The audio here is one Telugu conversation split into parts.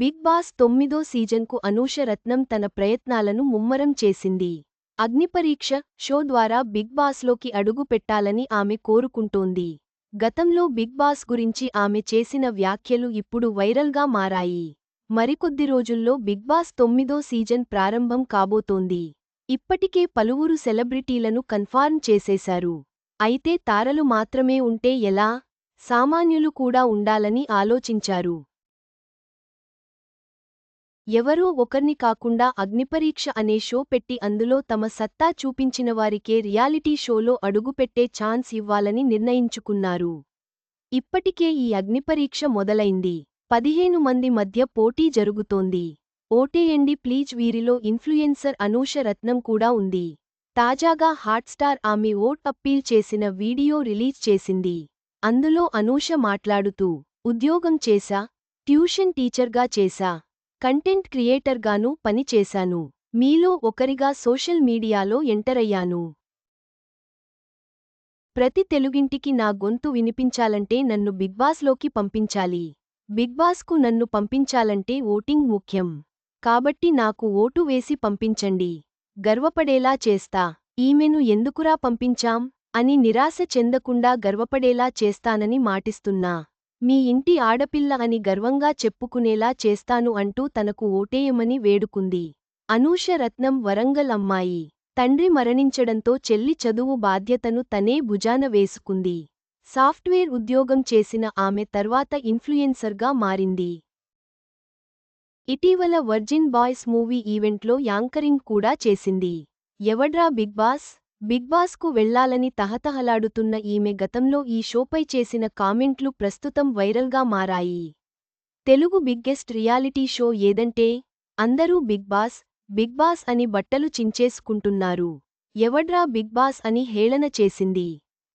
బిగ్ బాస్ తొమ్మిదో సీజన్కు అనూష రత్నం తన ప్రయత్నాలను ముమ్మరం చేసింది. అగ్నిపరీక్ష షో ద్వారా బిగ్ బాస్లోకి అడుగు పెట్టాలని ఆమె కోరుకుంటోంది. గతంలో బిగ్ బాస్ గురించి ఆమె చేసిన వ్యాఖ్యలు ఇప్పుడు వైరల్గా మారాయి. మరికొద్ది రోజుల్లో బిగ్ బాస్ తొమ్మిదో సీజన్ ప్రారంభం కాబోతోంది. ఇప్పటికే పలువురు సెలబ్రిటీలను కన్ఫార్మ్ చేసేశారు. అయితే తారలు మాత్రమే ఉంటే ఎలా? సామాన్యులు కూడా ఉండాలని ఆలోచించారు. ఎవరో ఒకర్ని కాకుండా అగ్నిపరీక్ష అనే షో పెట్టి అందులో తమ సత్తా చూపించినవారికే రియాలిటీ షోలో అడుగుపెట్టే ఛాన్స్ ఇవ్వాలని నిర్ణయించుకున్నారు. ఇప్పటికే ఈ అగ్నిపరీక్ష మొదలైంది. పదిహేను మంది మధ్య పోటీ జరుగుతోంది. ఓటేయండి ప్లీజ్ వీరిలో ఇన్ఫ్లుయెన్సర్ అనూష రత్నం కూడా ఉంది. తాజాగా హాట్స్టార్ ఆమె ఓట్ అప్పీల్ చేసిన వీడియో రిలీజ్ చేసింది. అందులో అనూష మాట్లాడుతూ ఉద్యోగం చేశా ట్యూషన్ టీచర్గా చేశా కంటెంట్ క్రియేటర్గానూ పనిచేశాను మీలో ఒకరిగా సోషల్ మీడియాలో ఎంటరయ్యాను ప్రతి తెలుగింటికి నా గొంతు వినిపించాలంటే నన్ను బిగ్బాస్లోకి పంపించాలి. బిగ్బాస్కు నన్ను పంపించాలంటే ఓటింగ్ ముఖ్యం. కాబట్టి నాకు ఓటు వేసి పంపించండి. గర్వపడేలా చేస్తా. ఈమెను ఎందుకురా పంపించాం? అని నిరాశ చెందకుండా గర్వపడేలా చేస్తానని మాటిస్తున్నా. మీ ఇంటి ఆడపిల్ల అని గర్వంగా చెప్పుకునేలా చేస్తాను అంటూ తనకు ఓటేయమని వేడుకుంది. అనూష రత్నం వరంగల్ అమ్మాయి. తండ్రి మరణించడంతో చెల్లి చదువు బాధ్యతను తనే భుజాన వేసుకుంది. సాఫ్ట్వేర్ ఉద్యోగం చేసిన ఆమె తర్వాత ఇన్ఫ్లుయెన్సర్గా మారింది. ఇటీవల వర్జిన్ బాయ్స్ మూవీ ఈవెంట్లో యాంకరింగ్ కూడా చేసింది. ఎవడ్రా బిగ్ బాస్? బిగ్ బాస్కు వెళ్ళాలని తహతహలాడుతున్న ఈమె గతంలో ఈ షోపై చేసిన కామెంట్లు ప్రస్తుతం వైరల్గా మారాయి. తెలుగు బిగ్గెస్ట్ రియాలిటీ షో ఏదంటే అందరూ బిగ్ బాస్ బిగ్ బాస్ అని బట్టలు చించేసుకుంటున్నారు. ఎవడ్రా బిగ్ బాస్ అని హేళన చేసింది.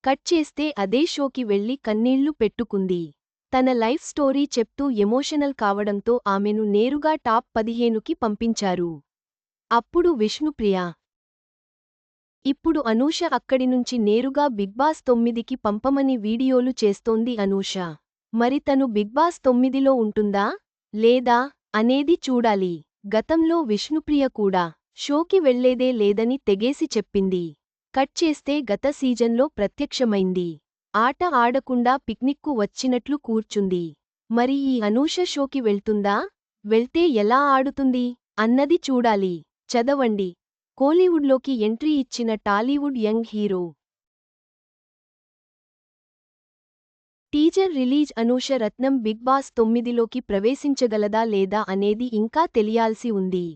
కట్ చేస్తే అదే షోకి వెళ్ళి కన్నీళ్ళు పెట్టుకుంది. తన లైఫ్ స్టోరీ చెప్తూ ఎమోషనల్ కావడంతో ఆమెను నేరుగా టాప్ పదిహేనుకి పంపించారు. అప్పుడు విష్ణుప్రియ ఇప్పుడు అనూష అక్కడి నుంచి నేరుగా బిగ్బాస్ తొమ్మిదికి పంపమని వీడియోలు చేస్తోంది అనూష. మరి తను బిగ్ బాస్ తొమ్మిదిలో ఉంటుందా? లేదా? అనేది చూడాలి. గతంలో విష్ణుప్రియ కూడా షోకి వెళ్ళేదే లేదని తెగేసి చెప్పింది. కట్ చేస్తే గత సీజన్లో ప్రత్యక్షమైంది. ఆట ఆడకుండా పిక్నిక్కు వచ్చినట్లు కూర్చుంది. మరి ఈ అనూష షోకి వెళ్తుందా? వెళ్తే ఎలా ఆడుతుంది? అన్నది చూడాలి. చదవండి. కోలీవుడ్లోకి ఎంట్రీ ఇచ్చిన Tollywood young hero. Teaser release Anusha Ratnam big boss తొమ్మిదిలోకి ప్రవేశించగలదా లేదా అనేది ఇంకా తెలియాల్సి ఉంది.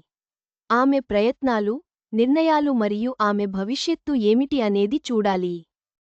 ఆమె ప్రయత్నాలు నిర్ణయాలు మరియు ఆమె భవిష్యత్తు ఏమిటి అనేది చూడాలి.